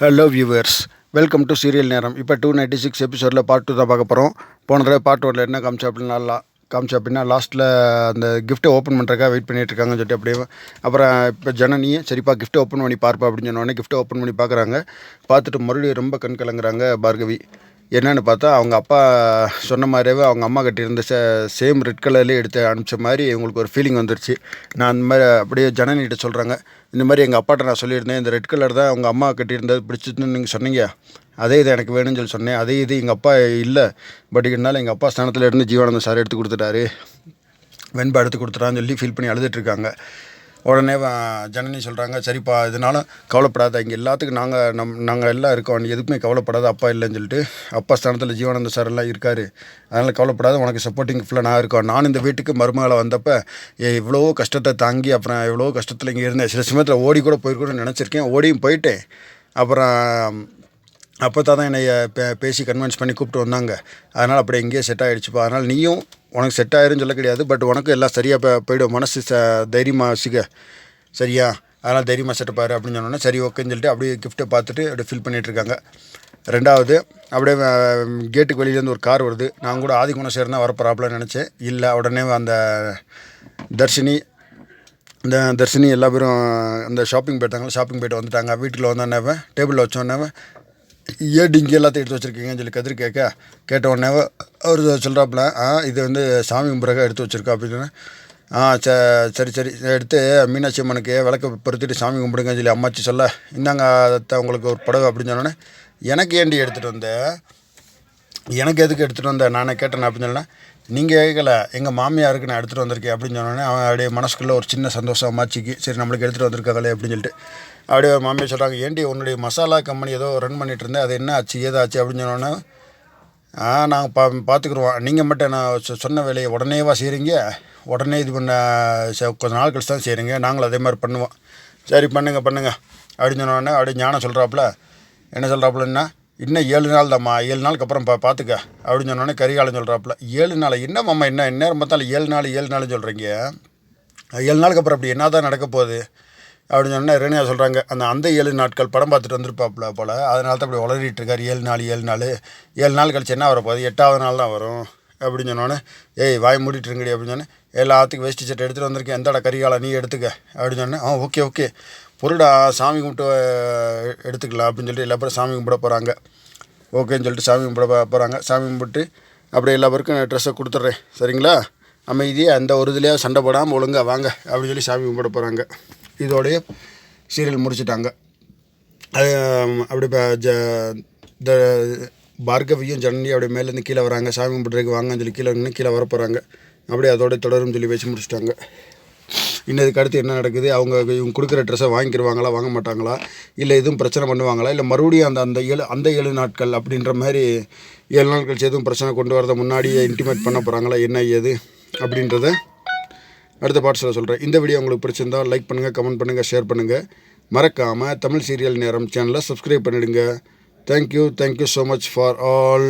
Hello viewers welcome to serial Neram இப்போ two ninety six எபிசோடில் part two தான் பார்க்க போகிறோம் போன தடவை பார்ட் ஒன்ல என்ன காமிச்சா அப்படின்னா லா காமிச்சா அப்படின்னா லாஸ்ட்டில் அந்த கிஃப்ட்டை ஓப்பன் பண்ணுறக்கா வெயிட் பண்ணிகிட்டு இருக்காங்கன்னு சொல்லிட்டு அப்படியே அப்புறம் இப்போ ஜனனியும் சரிப்பா கிஃப்ட்டை ஓப்பன் பண்ணி பார்ப்பா அப்படின்னு சொன்னோடனே கிஃப்ட்டை ஓப்பன் பண்ணி பார்க்குறாங்க. பார்த்துட்டு மறுபடியும் ரொம்ப கண் கலங்குறாங்க பார்கவி. என்னென்னு பார்த்தா அவங்க அப்பா சொன்ன மாதிரியே அவங்க அம்மா கட்டியிருந்த சே சேம் ரெட் கலர்லேயே எடுத்து அனுப்பிச்ச மாதிரி இவங்களுக்கு ஒரு ஃபீலிங் வந்துருச்சு. நான் அந்த மாதிரி அப்படியே ஜனனிகிட்ட சொல்கிறாங்க இந்த மாதிரி எங்கள் அப்பாட்ட நான் சொல்லியிருந்தேன் இந்த ரெட் கலர் தான் அவங்க அம்மா கட்டியிருந்தது பிடிச்சதுன்னு நீங்கள் சொன்னீங்க. அதே இது எனக்கு வேணும்னு சொல்லி சொன்னேன். அதே இது எங்கள் அப்பா இல்லை. பட் இருந்தாலும் எங்கள் அப்பா ஸ்தானத்தில் இருந்து ஜீவானந்த சார் எடுத்து கொடுத்துட்டாரு. வெண்பா எடுத்து கொடுத்துட்டான்னு சொல்லி ஃபீல் பண்ணி அழுதுட்டு இருக்காங்க. உடனே ஜனனி சொல்கிறாங்க சரிப்பா இதனால கவலைப்படாத இங்கே எல்லாத்துக்கும் நாங்கள் நம் நாங்கள் எல்லாம் இருக்கோம் நீ எதுக்குமே கவலைப்படாத அப்பா இல்லைன்னு சொல்லிட்டு அப்பா ஸ்தானத்தில் ஜீவானந்த சார் எல்லாம் இருக்கார். அதனால் கவலைப்படாத உனக்கு சப்போர்ட்டிங் ஃபுல்லாக நான் இருக்கோம். நான் இந்த வீட்டுக்கு மருமகளை வந்தப்போ இவ்வளோ கஷ்டத்தை தாங்கி அப்புறம் எவ்வளோ கஷ்டத்தில் இங்கே இருந்தேன். சில சமயத்தில் ஓடி கூட போயிருக்கணும்னு நினச்சிருக்கேன். ஓடியும் போயிட்டேன். அப்புறம் அப்போ தான் என்னை பே பேசி கன்வின்ஸ் பண்ணி கூப்பிட்டு வந்தாங்க. அதனால் அப்படியே இங்கேயே செட் ஆகிடுச்சுப்பா அதனால் நீயும் உனக்கு செட் ஆயிருன்னு சொல்ல கிடையாது பட் உனக்கு எல்லாம் சரியாக போ போயிடும். மனசு ச தைரியமாக சிக சரியா? அதனால் தைரியமாக செட்டப் அப்படின்னு சொன்னோன்னே சரி ஓகேன்னு சொல்லிட்டு அப்படியே கிஃப்ட்டை பார்த்துட்டு அப்படியே ஃபில் பண்ணிகிட்டு இருக்காங்க. ரெண்டாவது அப்படியே கேட்டுக்கு வெளியிலேருந்து ஒரு கார் வருது. நான் கூட ஆதிகுணம் சேர்ந்தா வரப்போறாப்புலன்னு நினச்சேன். இல்லை உடனே அந்த தர்ஷினி இந்த தர்ஷினி எல்லா பேரும் அந்த ஷாப்பிங் போயிட்டாங்க. ஷாப்பிங் போயிட்டு வந்துட்டாங்க. வீட்டில் வந்தோன்னே டேபிளில் வச்சோன்னே ஏன் டிங்கி எல்லாத்தையும் எடுத்து வச்சுருக்கீங்கன்னு சொல்லி கதிர் கேட்க கேட்ட உடனே அவர் சொல்கிறாப்புல ஆ இது வந்து சாமி கும்பிட்றக்கா எடுத்து வச்சுருக்கா அப்படின்னு. ஆ ச சரி சரி எடுத்து மீனாட்சி அம்மனுக்கு விளக்க பொருத்திட்டு சாமி கும்பிடுங்கன்னு சொல்லி அம்மாச்சி சொல்ல இந்தாங்க உங்களுக்கு ஒரு புடவை அப்படின்னு சொன்னோன்னே எனக்கு ஏண்டி எடுத்துகிட்டு வந்தேன் எனக்கு எதுக்கு எடுத்துகிட்டு வந்த? நானே கேட்டேன் அப்படின்னு சொன்னேன் நீங்கள் கேட்கல எங்கள் மாமியாருக்கு நான் எடுத்துகிட்டு வந்திருக்கேன் அப்படின்னு சொன்னோன்னே அவன் அப்படியே மனசுக்குள்ளே ஒரு சின்ன சந்தோஷம் மாச்சிக்கு சரி நம்மளுக்கு எடுத்துகிட்டு வந்திருக்காங்களே அப்படின்னு சொல்லிட்டு அப்படியே மாமியார் சொல்கிறாங்க ஏண்டி உன்னுடைய மசாலா கம்பெனி ஏதோ ரன் பண்ணிட்டு இருந்தேன் அது என்ன ஆச்சு ஏதாச்சு அப்படின்னு சொன்னோன்னே ஆ நாங்கள் பா பார்த்துக்குருவோம் நீங்கள் மட்டும் நான் சொ- சொன்ன வேலையை உடனேவா செய்கிறீங்க உடனே இது பண்ண கொஞ்சம் கொஞ்ச நாள் கழிச்சு தான் செய்கிறீங்க நாங்களும் அதே மாதிரி பண்ணுவோம். சரி பண்ணுங்க பண்ணுங்கள் அப்படின்னு சொன்னோடனே அப்படியே ஞானம் சொல்கிறாப்புல என்ன சொல்கிறாப்புலன்னா இன்னும் ஏழு நாள் தாம்மா ஏழு நாளுக்கு அப்புறம் பா பார்த்துக்க அப்படின்னு சொன்னோடனே கரிகாலம் சொல்கிறாப்புல ஏழு நாள்? என்ன? மாமா என்ன நேரம் பார்த்தாலும் ஏழு நாள் ஏழு நாள் சொல்கிறீங்க ஏழு நாளுக்கு அப்புறம் அப்படி என்ன தான் நடக்க போகுது? அப்படின்னு சொன்னால் ரேணியா சொல்கிறாங்க அந்த அந்த ஏழு நாட்கள் படம் பார்த்துட்டு வந்திருப்பாப்புல போல். அதனால தான் அப்படி வளரிட்டு இருக்கார். ஏழு நாள் ஏழு நாள். ஏழு நாள் கழிச்சு என்ன வரப்போகுது? எட்டாவது நாள் தான் வரும். அப்படின்னு சொன்னோன்னே ஏய் வாய் மூடிட்டு இருங்கடி. அப்படின்னு சொன்னேன் எல்லாத்துக்கும் வேஸ்ட் சட்டை எடுத்துகிட்டு வந்திருக்கேன். எந்தடா கரிகாலம் நீ எடுத்துக்க. அப்படின்னு சொன்னேன் ஆ ஓகே ஓகே. பொருடா சாமி கும்பிட்டு எடுத்துக்கலாம் அப்படின்னு சொல்லிட்டு எல்லா பேரும் சாமி கும்பிட போகிறாங்க ஓகேன்னு சொல்லிட்டு சாமி கும்பிட போகிறாங்க சாமி கும்பிட்டு அப்படியே எல்லா பேருக்கும் ட்ரெஸ்ஸை கொடுத்துட்றேன். சரிங்களா? அமைதியாக அந்த ஒரு இதுலேயே சண்டை போடாமல் ஒழுங்காக வாங்க அப்படின்னு சொல்லி சாமி கும்பிட போகிறாங்க இதோடைய சீரியல் முடிச்சிட்டாங்க. அது அப்படி இப்போ ஜ இந்த பார்கவியும் ஜனனியும் அப்படியே மேலேருந்து கீழே வராங்க. சாமி கும்பிட்றதுக்கு வாங்கன்னு சொல்லி கீழே நின்று கீழே வர போகிறாங்க அப்படியே அதோட தொடரும் சொல்லி வச்சு முடிச்சிட்டாங்க. இன்னதுக்கு அடுத்து என்ன நடக்குது? அவங்க இவங்க கொடுக்குற ட்ரெஸ்ஸை வாங்கிக்கிடுவாங்களா வாங்க மாட்டாங்களா? இல்லை எதுவும் பிரச்சனை பண்ணுவாங்களா? இல்லை மறுபடியும் அந்த அந்த ஏழு அந்த ஏழு நாட்கள் அப்படின்ற மாதிரி ஏழு நாள் கழிச்சு எதுவும் பிரச்சனை கொண்டு வரதை முன்னாடியே இன்டிமேட் பண்ண போகிறாங்களா என்ன ஏது? அப்படின்றத அடுத்த பாட்ஸில் சொல்கிறேன் இந்த வீடியோ உங்களுக்கு பிடிச்சிருந்தால் லைக் பண்ணுங்கள் கமெண்ட் பண்ணுங்கள் ஷேர் பண்ணுங்கள் மறக்காமல் தமிழ் சீரியல் நேரம் சேனலை சப்ஸ்கிரைப் பண்ணிவிடுங்க thank you thank you so much for all